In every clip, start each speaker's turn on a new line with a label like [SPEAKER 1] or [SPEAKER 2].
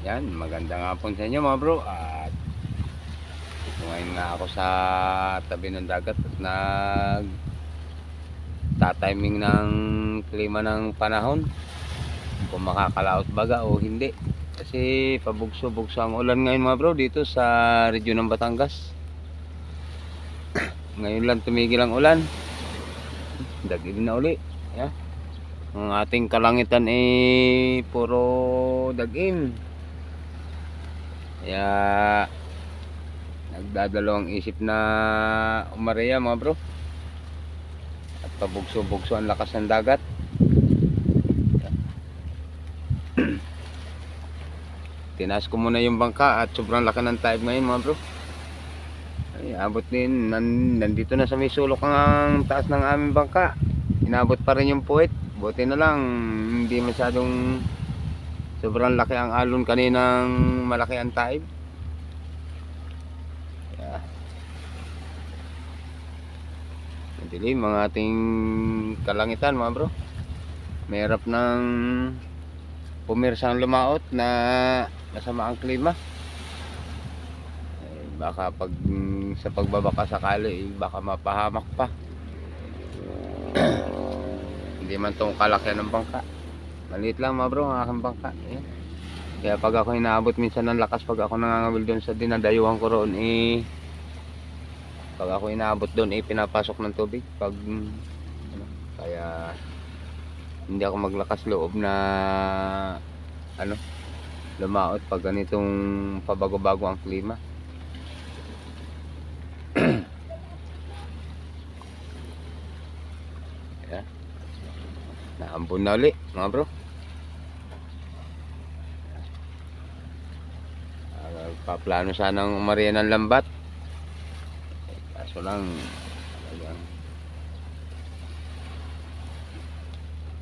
[SPEAKER 1] Yan, magandang hapon sa inyo mga bro. At ngayon nga ako sa tabi ng dagat at nag tatiming ng klima ng panahon. Kung makakalaot baga o hindi. Kasi pabugso-bugso ang ulan ngayon mga bro dito sa region ng Batangas. ngayon lang tumigil ang ulan. Dagil na uli. Yeah. Ang ating kalangitan ay puro dagim. Kaya nagdadalawang isip na umareya mga bro. At pabugso-bugso ang lakas ng dagat. Tinaas ko muna yung bangka at sobrang laki ng tide ngayon mga bro. Ay, abot din. Nan, nandito na sa may sulok ang taas ng aming bangka. Inabot pa rin yung puwit. Buti na lang, hindi masyadong sobrang laki ang alon kaninang malaki ang tide. Yeah. Madilim ang ating kalangitan mga bro. Merap ng pumirsang lumaot na masama ang klima. Eh, baka pag sa pagbabaka sakali, eh, baka mapahamak pa. Hindi man tong kalakihan ng bangka. Maliit lang mga bro ang aking bangka. Ayan. Kaya pag ako inaabot minsan ng lakas pag ako nangangawil doon sa dinadayuhan ko roon eh pag ako inaabot doon eh pinapasok ng tubig pag ano, kaya hindi ako maglakas loob na ano lumaot pag ganitong pabago-bago ang klima. Ayan. Naambon na uli, mga bro. Paplano sanang umariya ng lambat. Eh, Kaso lang, talagang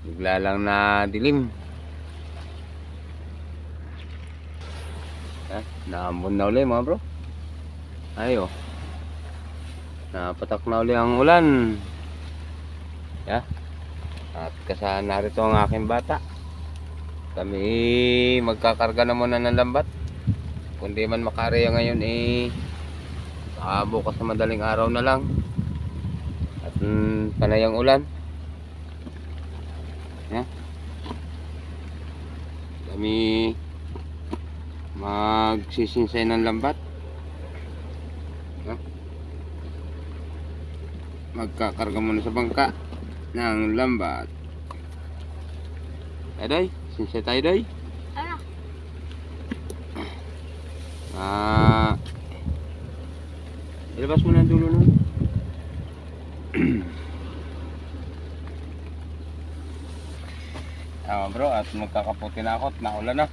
[SPEAKER 1] bigla lang na dilim. Ah, naambon na uli mga bro. Ayo. Napatak na uli ang ulan. Yeah. At kasama narito ang aking bata. Kami magkakarga na muna ng lambat. Kundi man makareya ngayon eh baka bukas na madaling araw na lang. At mm, panay ang ulan. Yeah. Kami magsisinsay ng lambat. Magkakarga muna sa bangka ng lambat. Aday, sinsay tayo day.
[SPEAKER 2] Ano?
[SPEAKER 1] Ah. Ilabas mo na ang dulo nun. Tama bro, at magkakaputi na ako at naulan na.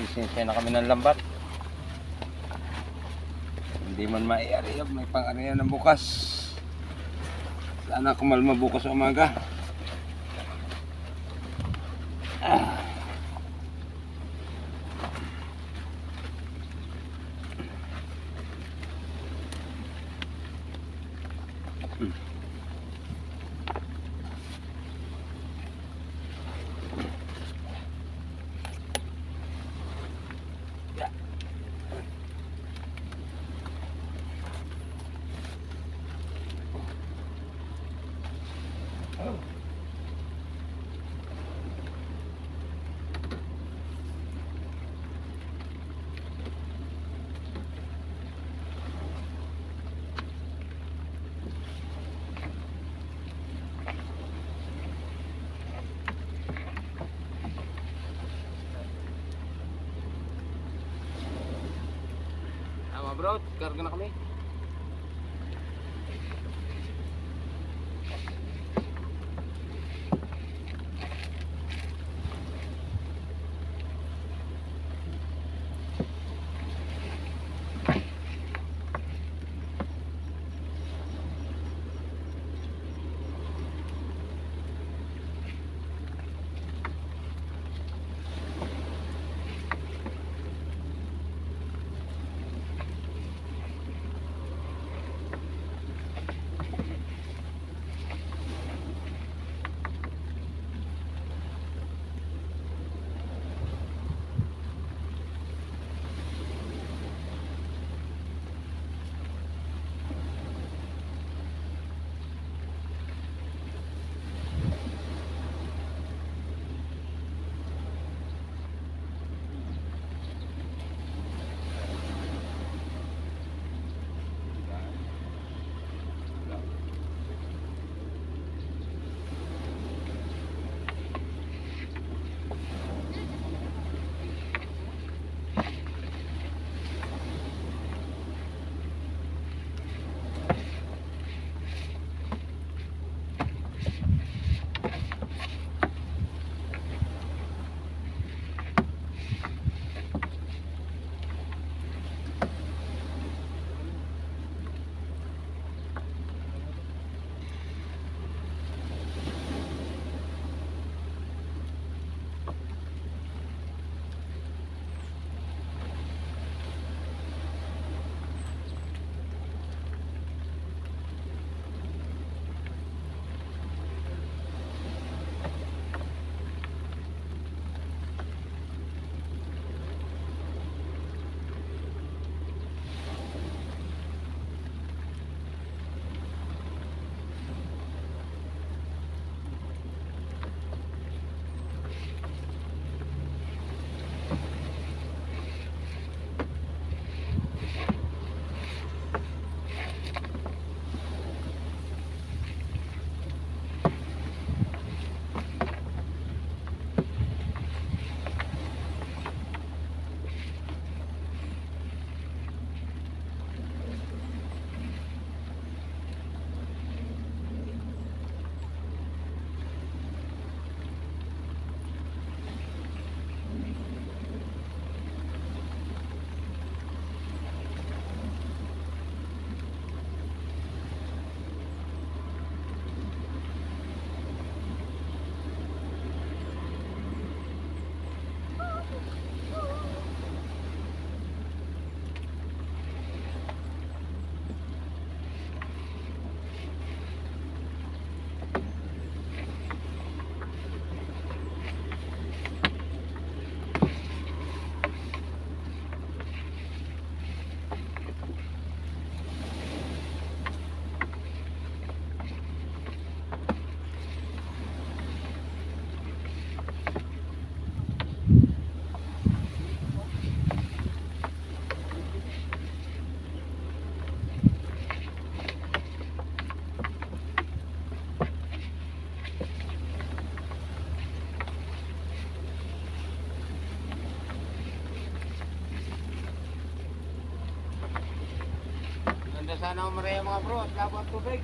[SPEAKER 1] Sisinsay na kami ng lambat. Hindi man maiariyab, may pang-ariya ng bukas. Sana kumalma bukas umaga. Bro, karga na kami. Sana umaraya mga bro at labo ang tubig.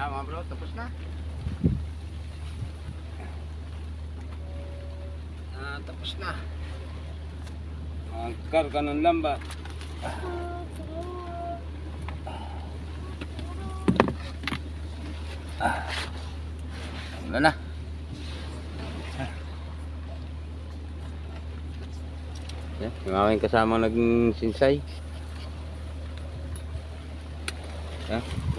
[SPEAKER 1] Yan mga bro, tapos na. tapos na. Magkarga ng lambat. Ah. Wala na. Yan, yung aking kasama naging sinsay. Yan.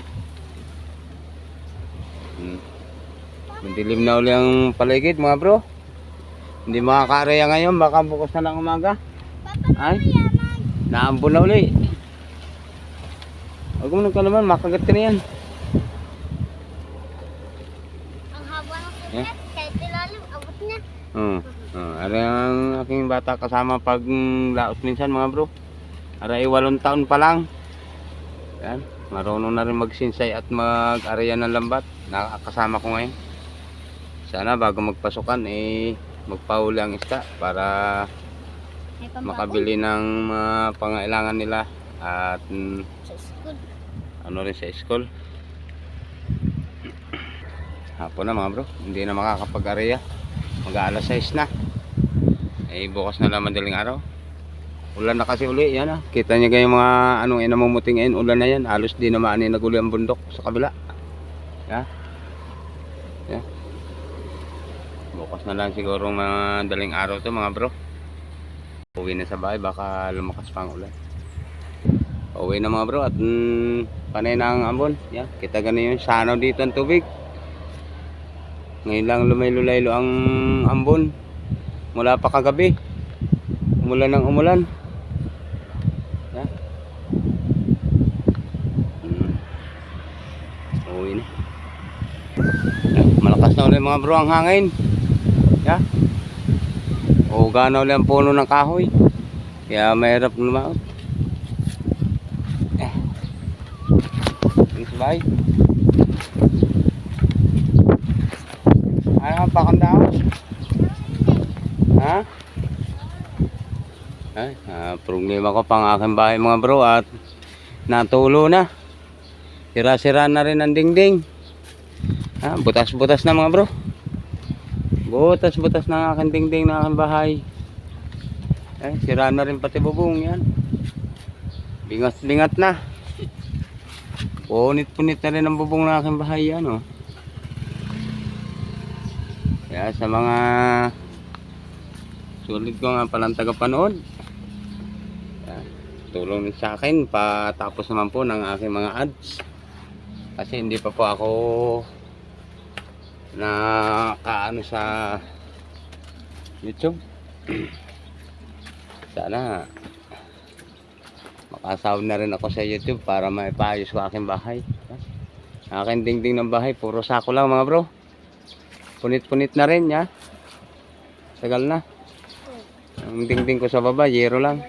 [SPEAKER 1] Mandilim na uli ang paligid mga bro. Hindi makakareya ngayon, baka bukas na lang umaga. Ay, naambon na uli. Huwag mo nang kalaman, makagat ka na yan.
[SPEAKER 2] Ang haba ng
[SPEAKER 1] Eh?
[SPEAKER 2] sulat, kahit ilalim, abot niya.
[SPEAKER 1] Oo. Oh, ari ang aking bata kasama pag laos minsan mga bro. Aray walong taon pa lang. Yan. Marunong na rin magsinsay at mag-araya ng lambat. Nakakasama ko ngayon. Sana bago magpasukan eh magpahuli ang isda para makabili ng mga pangailangan nila at mm, ano rin sa school. Hapon na mga bro, hindi na makakapag-area. Mag-aalas 6 na. Eh bukas na lang madaling araw. Ulan na kasi uli, yan ah. Kita niyo kayo mga anong inamumuting ngayon, ulan na yan. Halos di na maanin naguli ang bundok sa kabila. Ya. Ya. Bukas na lang siguro mga daling araw to mga bro. Uwi na sa bahay, baka lumakas pa ang ulan. Uwi na mga bro at mm, panay na ang ambon. Yan, kita ganun yung sanaw dito ang tubig. Ngayon lang lumaylo-laylo ang ambon. Mula pa kagabi. Umulan ng umulan. Yan. Mm. Uwi na. Malakas na ulit mga bro ang hangin. Yan. O gana ulit ang puno ng kahoy. Kaya mahirap lumaot. Ang sabay. Ano ang pakang daw? Ha? Ay, ah, problema ko pang aking bahay mga bro at natulo na. Sira-sira na rin ang dingding. Ha, butas-butas na mga bro. Butas-butas na aking dingding na aking bahay. Ay, sira na rin pati bubong yan. Bingat-bingat na. Punit-punit na rin ang bubong ng aking bahay yan, oh. Kaya sa mga sulit ko nga palang tagapanood. Tulong din sa akin patapos naman po ng aking mga ads. Kasi hindi pa po ako na kaano sa YouTube. Sana makasahod na rin ako sa YouTube para maipayos ko aking bahay. Aking dingding ng bahay, puro sako lang mga bro. Punit-punit na rin ya. Tagal na. Ang dingding ko sa baba, yero lang.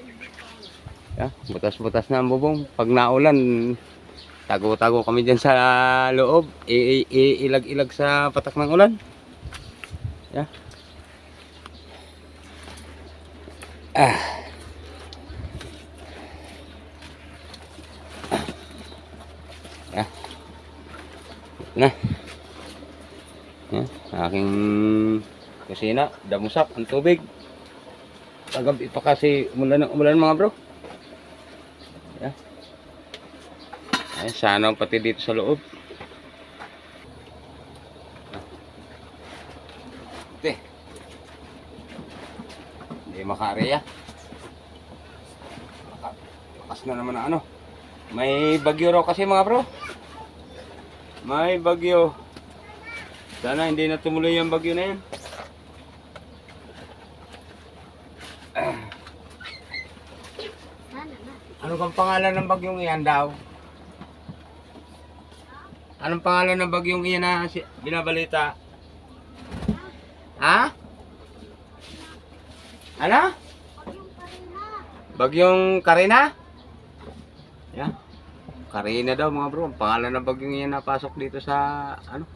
[SPEAKER 1] Ya, butas-butas na ang bubong. Pag naulan, tago-tago kami dyan sa loob. Ilag-ilag sa patak ng ulan. Ya. Ah. Ya. Na. Yan, aking kusina, damusak, ang tubig. Kagabi pa kasi umulan ng umulan mga bro. Ay, sana pati dito sa loob. Ate. Hindi makareya. Maka- Lakas na naman ang ano. May bagyo raw kasi mga bro. May bagyo. Sana hindi na tumuloy yung bagyo na yan.
[SPEAKER 2] Na.
[SPEAKER 1] Ano kang pangalan ng bagyong iyan daw? Anong pangalan ng bagyong iyan na binabalita? Ha? Ano? Bagyong Karina? Yan. Karina daw mga bro. Ang pangalan ng bagyong iyan napasok dito sa ano?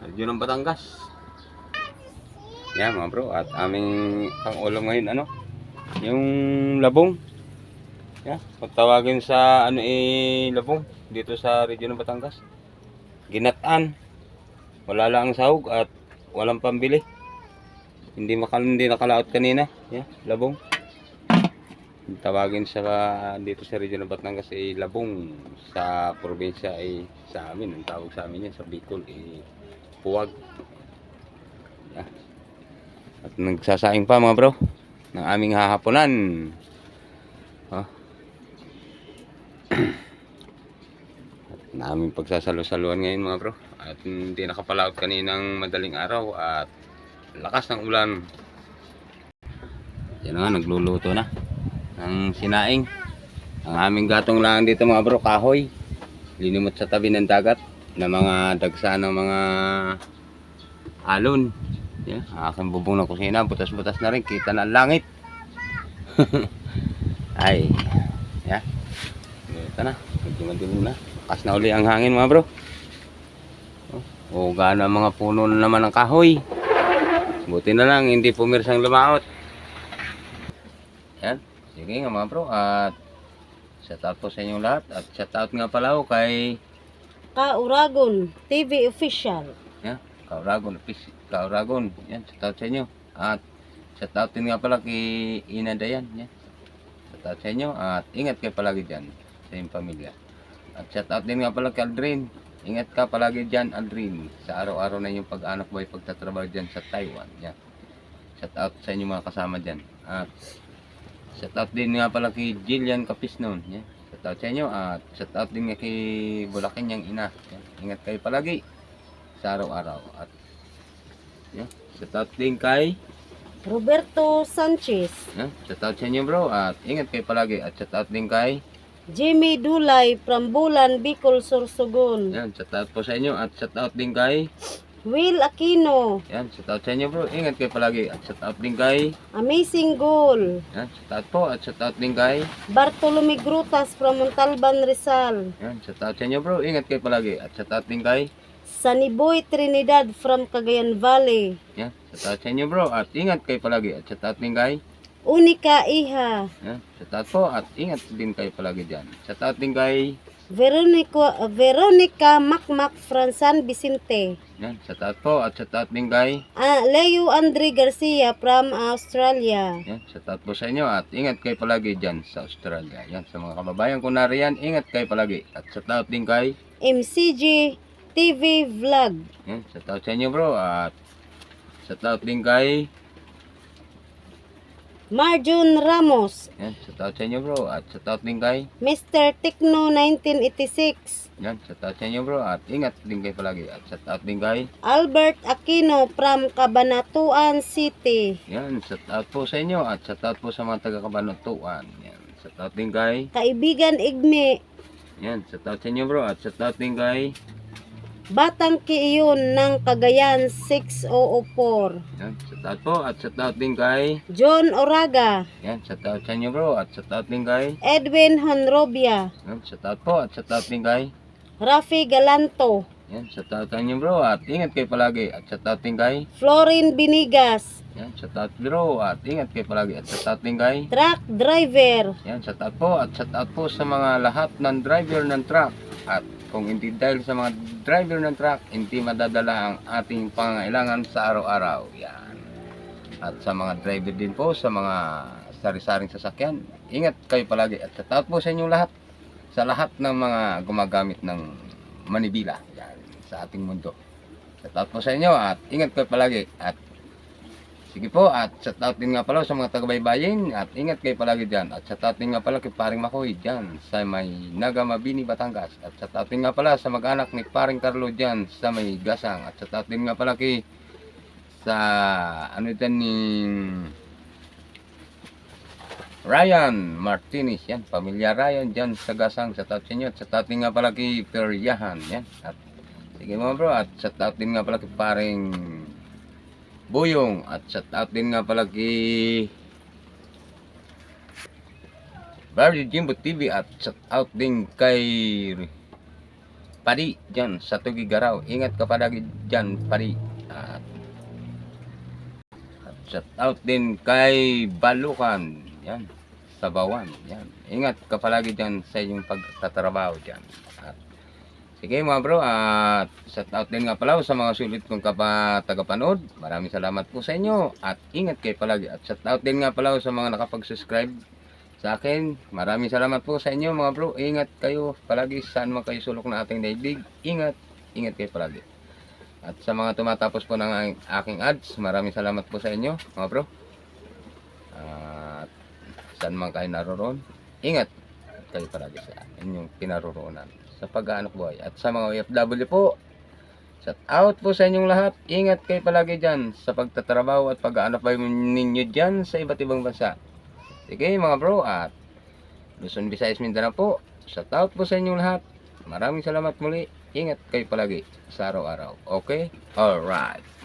[SPEAKER 1] Radyo ng Batangas. Yan mga bro. At aming pang-ulam ngayon ano? Yung labong. Yeah, kung tawagin sa ano eh labong dito sa region ng Batangas. Ginatan. Wala lang ang sahog at walang pambili. Hindi makal hindi nakalaot kanina. Yeah, labong. Tawagin sa dito sa region ng Batangas ay labong sa probinsya ay sa amin ang tawag sa amin yan sa Bicol ay puwag. Yeah. At nagsasaing pa mga bro ng aming hahaponan. Oh. Naming pagsasalo-saluan ngayon mga bro. At hindi nakapalaot kaninang madaling araw at lakas ng ulan. Yan nga, nagluluto na ng sinaing. Ang aming gatong lang dito mga bro, kahoy. Linimot sa tabi ng dagat na mga dagsa ng mga alon. Yan, aking bubong na kusina, butas-butas na rin, kita na ang langit. Ay, ya. Ito na, medyo na. Lakas na uli ang hangin mga bro. O gana mga puno na naman ng kahoy. Buti na lang, hindi pumirsang lumaot. Yan. Sige nga mga bro. At shout out po sa inyong lahat. At shout out nga pala ho kay
[SPEAKER 3] Kauragon TV official.
[SPEAKER 1] yan, Kauragon. Pis- Kauragon. Yan, shout out sa inyo. At shout out din nga pala kay Ina Dayan. Yan. Shout out sa inyo. At ingat kayo palagi dyan sa inyong pamilya. At shout out din nga pala kay Aldrin. Ingat ka palagi dyan, Aldrin. Sa araw-araw na yung pag-anak mo ay pagtatrabaho dyan sa Taiwan. Yan. Shout out sa inyo mga kasama dyan. At shout out din nga pala kay Jillian Capisnon. Yan. Shout out sa inyo. At shout out din nga kay Bulacan yung ina. Yan. Ingat kayo palagi sa araw-araw. At yan. Shout out din kay
[SPEAKER 3] Roberto Sanchez.
[SPEAKER 1] yan. Shout out sa inyo bro. At ingat kayo palagi. At shout out din kay
[SPEAKER 3] Jimmy Dulay from Bulan, Bicol, Sorsogon.
[SPEAKER 1] yan. Shout out po sa inyo. At shout out din kay
[SPEAKER 3] Will Aquino.
[SPEAKER 1] yan. Shout out sa inyo bro. Ingat kayo palagi. At shout out din kay
[SPEAKER 3] Amazing Goal.
[SPEAKER 1] yan. Shout out po. At shout out din kay
[SPEAKER 3] Bartolome Grutas from Montalban, Rizal.
[SPEAKER 1] yan. Shout out sa inyo bro. Ingat kayo palagi. At shout out din kay
[SPEAKER 3] Saniboy Trinidad from Cagayan Valley.
[SPEAKER 1] yan. Shout out sa inyo bro. At ingat kayo palagi. At shout out din kay
[SPEAKER 3] Unica Iha.
[SPEAKER 1] yan. Shout out po. At ingat din kayo palagi dyan. Shout out din kay
[SPEAKER 3] Veronica, Veronica Macmac from San Vicente.
[SPEAKER 1] yan. Shout out po. At shout out din kay
[SPEAKER 3] Ah, Leo Andre Garcia from Australia.
[SPEAKER 1] Yan, shout out po sa inyo at ingat kayo palagi dyan sa Australia. Yan, sa mga kababayan ko nariyan, ingat kayo palagi. At shout out din kay,
[SPEAKER 3] MCG TV Vlog.
[SPEAKER 1] yan, shout out sa inyo bro. At shout out din kay,
[SPEAKER 3] Marjun Ramos.
[SPEAKER 1] yan, shout out sa inyo bro. At shout out din kay,
[SPEAKER 3] Mr. Techno 1986.
[SPEAKER 1] yan, shout out sa inyo bro. At ingat din kayo palagi. At shout out din kay,
[SPEAKER 3] Albert Aquino from Cabanatuan City.
[SPEAKER 1] yan, shout out po sa inyo. At shout out po sa mga taga-kabanutuan. Yan, shout out din kay,
[SPEAKER 3] Kaibigan Igme.
[SPEAKER 1] yan, shout out sa inyo bro. At shout out din kay,
[SPEAKER 3] Batang Kiiyon ng Cagayan 6004.
[SPEAKER 1] yan, shout out po. At shout out din kay,
[SPEAKER 3] John Oraga.
[SPEAKER 1] yan, shout out sa inyo bro. At shout out din kay,
[SPEAKER 3] Edwin Honrobia.
[SPEAKER 1] yan, shout out po. At shout out din kay,
[SPEAKER 3] Rafi Galanto.
[SPEAKER 1] Yan, shout out sa inyo bro at ingat kayo palagi at shout out din kay
[SPEAKER 3] Florin Binigas.
[SPEAKER 1] Yan, shout out bro. At ingat kayo palagi. At shout out din kay
[SPEAKER 3] Truck Driver.
[SPEAKER 1] yan, shout out po. At shout out po sa mga lahat ng driver ng truck. At kung hindi dahil sa mga driver ng truck hindi madadala ang ating pangailangan sa araw-araw. Yan. At sa mga driver din po sa mga sari-saring sasakyan ingat kayo palagi. At shout out po sa inyong lahat. Sa lahat ng mga gumagamit ng manibila. Yan, sa ating mundo. Shout out po sa inyo at ingat kayo palagi. At sige po at shout out din nga pala sa mga taga-baybayin. At ingat kayo palagi dyan. At shout out din nga pala kay paring Makoy dyan sa may Naga Mabini, Batangas. At shout out din nga pala sa mag-anak ni paring Carlo dyan sa may Gasang. At shout out din nga pala kay sa ano dyan ni Ryan Martinez, yan, pamilya Ryan dyan sa Gasang, sa out sa inyo, at sa out din nga pala kay Peryahan, yan, at sige mga bro, at sa out din nga pala kay paring Buyong, at sa out din nga pala kay Barry Jimbo TV, at sa out din kay Padi, dyan, sa Tugigaraw, ingat ka palagi dyan, Padi, at at shout out din kay Balukan. Yan. Sa Bawan. Yan. Ingat ka palagi dyan sa iyong pagtatrabaho dyan. Sige mga bro, at shout out din nga pala sa mga sulit kong kapa tagapanood. Maraming salamat po sa inyo at ingat kayo palagi. At shout out din nga pala sa mga nakapag-subscribe sa akin. Maraming salamat po sa inyo mga bro. Ingat kayo palagi saan man kayo sulok na ating daigdig. Ingat, ingat kayo palagi. At sa mga tumatapos po ng aking ads, maraming salamat po sa inyo mga bro. At saan man kayo naroon, ingat kayo palagi sa inyong pinaroroonan sa pag-aanak buhay. At sa mga OFW po, shout out po sa inyong lahat. Ingat kayo palagi dyan sa pagtatrabaho at pag-aanak buhay ninyo dyan sa iba't ibang bansa. Sige mga bro at Luzon, Visayas, Mindanao po. Shout out po sa inyong lahat. Maraming salamat muli. Ingat kayo palagi sa araw-araw. Okay? Alright.